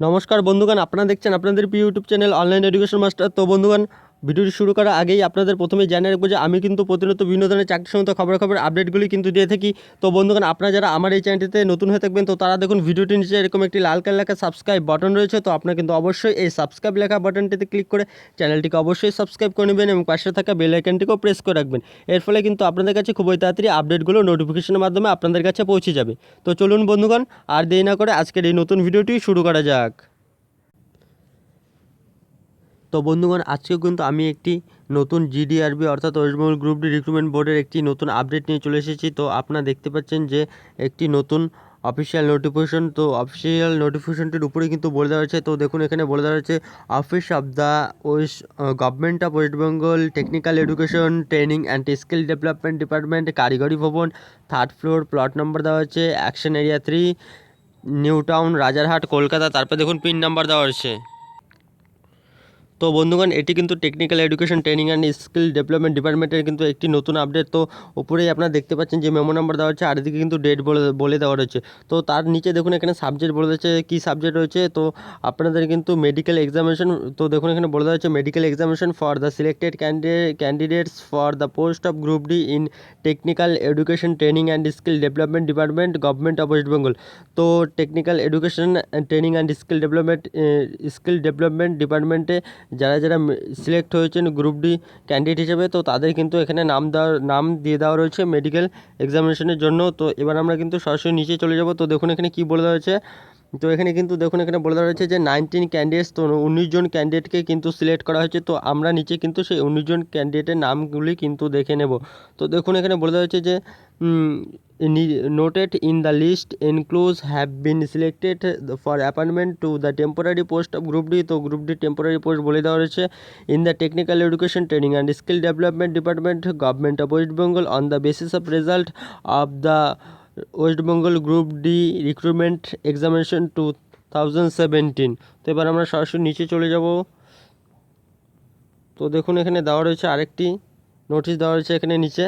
নমস্কার বন্ধুগণ আপনারা দেখছেন আপনাদের প্রিয় YouTube channel online education master তো বন্ধুগণ ভিডিওটি শুরু করার আগেই আপনাদের প্রথমে জানিয়ে রাখব যে আমি কিন্তু প্রতিনিয়ত বিভিন্ন ধরনের চাকরি সংক্রান্ত খবর খবর আপডেটগুলি কিন্তু দিয়ে থাকি। তো বন্ধুগণ, আপনারা যারা আমার এই চ্যানেলটিতে নতুন হয়ে থাকবেন, তো তারা দেখুন ভিডিওটির নিচে এরকম একটি লাল কালার লেখা সাবস্ক্রাইব বাটন রয়েছে। তো আপনারা কিন্তু অবশ্যই এই সাবস্ক্রাইব লেখা বাটনটিতে ক্লিক করে চ্যানেলটিকে অবশ্যই সাবস্ক্রাইব করে নেবেন এবং পাশে থাকা বেল আইকনটিকেও প্রেস করে রাখবেন। এর ফলে কিন্তু আপনাদের কাছে খুবই তাড়াতাড়ি আপডেটগুলো নোটিফিকেশনের মাধ্যমে আপনাদের কাছে পৌঁছে যাবে। তো চলুন বন্ধুগণ, আর দেরি না করে আজকের এই নতুন ভিডিওটি শুরু করা যাক। তো বন্ধুগণ, আজকে কিন্তু আমি একটি নতুন জিডিআরবি অর্থাৎ ওয়েস্টবেঙ্গল গ্রুপ ডি রিক্রুটমেন্ট বোর্ডের একটি নতুন আপডেট নিয়ে চলে এসেছি। তো আপনারা দেখতে পাচ্ছেন যে একটি নতুন অফিসিয়াল নোটিফিকেশন তো অফিসিয়াল নোটিফিকেশনটির উপরে কিন্তু বলে দেওয়া হয়েছে। তো দেখুন, এখানে বলে দেওয়া হয়েছে office of the west government of West Bengal technical education training and skill development department Karigari Bhavan third floor plot number দেওয়া হয়েছে action area three New Town Rajarhat Kolkata তারপরে দেখুন পিন নাম্বার দেওয়া হয়েছে। তো বন্ধুগণ, এটি কিন্তু technical education training and skill development ডিপার্টমেন্টের কিন্তু একটি নতুন আপডেট তো ওপরেই আপনারা দেখতে পাচ্ছেন যে মেমো নাম্বার দেওয়া হচ্ছে আর এদিকে কিন্তু ডেট বলে বলে দেওয়া রয়েছে। তো তার নিচে দেখুন, এখানে সাবজেক্ট বলে দিচ্ছে কী সাবজেক্ট রয়েছে? তো আপনাদের কিন্তু মেডিকেল এক্সামিনেশন তো দেখুন, এখানে বলে দেওয়া হচ্ছে medical examination for the selected candidates for the post of group D in technical education training and skill development department government of West Bengal তো technical education training and skill development skill development ডিপার্টমেন্টে যারা যারা select হয়েছেন group D candidate হিসেবে, তো তাদের কিন্তু এখানে নাম দেওয়া নাম দিয়ে দেওয়া রয়েছে মেডিকেল এক্সামিনেশনের জন্য। তো এবার আমরা কিন্তু সরাসরি নিচে চলে যাব। তো দেখুন এখানে কী বলে দেওয়া হয়েছে? তো এখানে কিন্তু দেখুন, এখানে বলে দেওয়া হয়েছে যে নাইনটিন ক্যান্ডিডেটস তো উনিশ জন ক্যান্ডিডেটকে কিন্তু সিলেক্ট করা হয়েছে। তো আমরা নিচে কিন্তু সেই উনিশ জন ক্যান্ডিডেটের নামগুলি কিন্তু দেখে নেব। তো দেখুন, এখানে বলে দেওয়া হয়েছে যে noted in the list includes have been selected for appointment to the temporary post of group D. তো গ্রুপ ডি টেম্পোরারি পোস্ট বলে দেওয়া রয়েছে। In the technical education training and skill development department government of West Bengal on the basis of result of the West Bengal group D recruitment examination two thousand seventeen তো এবার আমরা সরাসরি নিচে চলে যাব। তো দেখুন এখানে দেওয়া রয়েছে আরেকটি নোটিশ দেওয়া রয়েছে এখানে নিচে।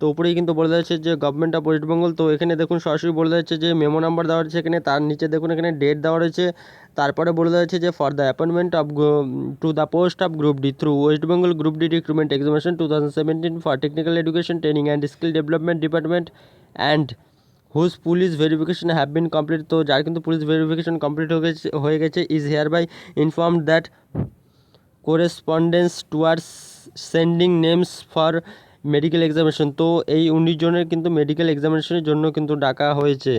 তো উপরেই কিন্তু বলে দেওয়া হচ্ছে যে গভর্নমেন্ট অফ ওয়েস্ট বেঙ্গল তো এখানে দেখুন সরাসরি বলে দেওয়া হচ্ছে যে মেমো নাম্বার দেওয়া রয়েছে এখানে, তার নিচে দেখুন এখানে ডেট দেওয়া রয়েছে। তারপরে বলে দেওয়া হচ্ছে যে for the appointment of to the post of group D through West Bengal group D recruitment examination two thousand seventeen for technical education training and skill development department and whose police verification have been complete তো যার কিন্তু police verification complete হয়ে গেছে হয়ে গেছে is hereby inform that correspondence towards sending names for medical examination তো এই উনিশ জনের কিন্তু মেডিকেল এক্সামিনেশনের জন্য কিন্তু ডাকা হয়েছে।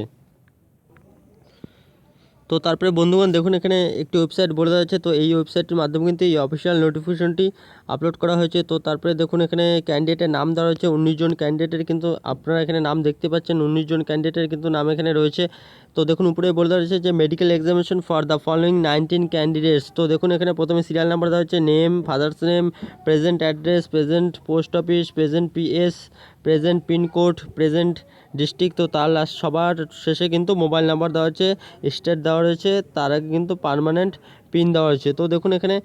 তো তারপরে বন্ধুগণ দেখুন, এখানে একটি ওয়েবসাইট বলে দেওয়া হয়েছে। তো এই ওয়েবসাইটের মাধ্যমে কিন্তু এই অফিসিয়াল নোটিফিকেশনটি আপলোড করা হয়েছে। তো তারপরে দেখুন, এখানে ক্যান্ডিডেটের নাম দেওয়া হয়েছে। উনিশ জন ক্যান্ডিডেটের কিন্তু আপনারা এখানে নাম দেখতে পাচ্ছেন। উনিশ জন ক্যান্ডিডেটের কিন্তু নাম এখানে রয়েছে। তো দেখুন, উপরে বলে দেওয়া হয়েছে যে medical examination for the following nineteen candidates তো দেখুন, এখানে প্রথমে সিরিয়াল নাম্বার দেওয়া হচ্ছে name father's name present address present post office present PS present pin code present district, তো তার লাস্ট সবার শেষে কিন্তু মোবাইল নাম্বার দেওয়া হচ্ছে স্টেট দেওয়া রয়েছে তার আগে কিন্তু পারমানেন্ট পিন দেওয়া হয়েছে। তো দেখুন এখানে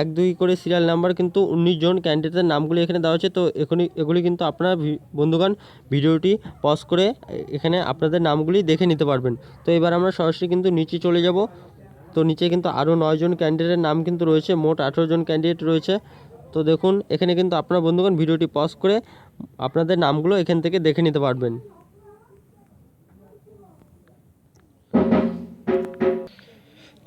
এক, দুই করে সিরিয়াল নাম্বার কিন্তু উনিশ জন ক্যান্ডিডেটের নামগুলি এখানে দেওয়া হচ্ছে তো এখনই এগুলি কিন্তু আপনারা বন্ধুগণ, ভিডিওটি পজ করে এখানে আপনাদের নামগুলি দেখে নিতে পারবেন। তো এবার আমরা সরাসরি কিন্তু নিচে চলে যাব। তো নিচে কিন্তু আরও নয়জন ক্যান্ডিডেটের নাম কিন্তু রয়েছে, মোট আঠেরো জন ক্যান্ডিডেট রয়েছে। তো দেখুন এখানে কিন্তু আপনার বন্ধুগণ, ভিডিওটি পজ করে আপনাদের নামগুলো এখান থেকে দেখে নিতে পারবেন।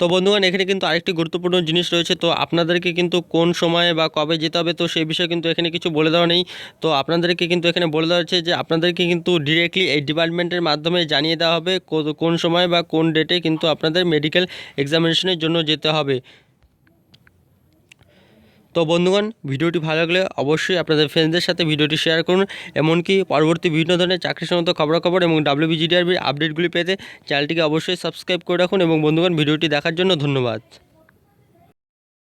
তো বন্ধুগণ, এখানে কিন্তু আরেকটি গুরুত্বপূর্ণ জিনিস রয়েছে। তো আপনাদেরকে কিন্তু কোন সময়ে বা কবে যেতে হবে, তো সেই বিষয়ে কিন্তু এখানে কিছু বলে দেওয়া নেই। তো আপনাদেরকে কিন্তু এখানে বলে দেওয়া হচ্ছে যে, আপনাদেরকে কিন্তু ডিরেক্টলি এই ডিপার্টমেন্টের মাধ্যমে জানিয়ে দেওয়া হবে কোন সময় বা কোন ডেটে কিন্তু আপনাদের মেডিকেল এক্সামিনেশনের জন্য যেতে হবে। তো বন্ধুগণ, ভিডিওটি ভালো লাগলে অবশ্যই আপনাদের ফ্রেন্ডদের সাথে ভিডিওটি শেয়ার করুন, এমনকি পরবর্তী বিভিন্ন ধরনের চাকরি সংক্রান্ত খবরাখবর এবং ডাব্লিউবিজিডিআরবির আপডেটগুলি পেতে চ্যানেলটিকে অবশ্যই সাবস্ক্রাইব করে রাখুন এবং বন্ধুগণ, ভিডিওটি দেখার জন্য ধন্যবাদ।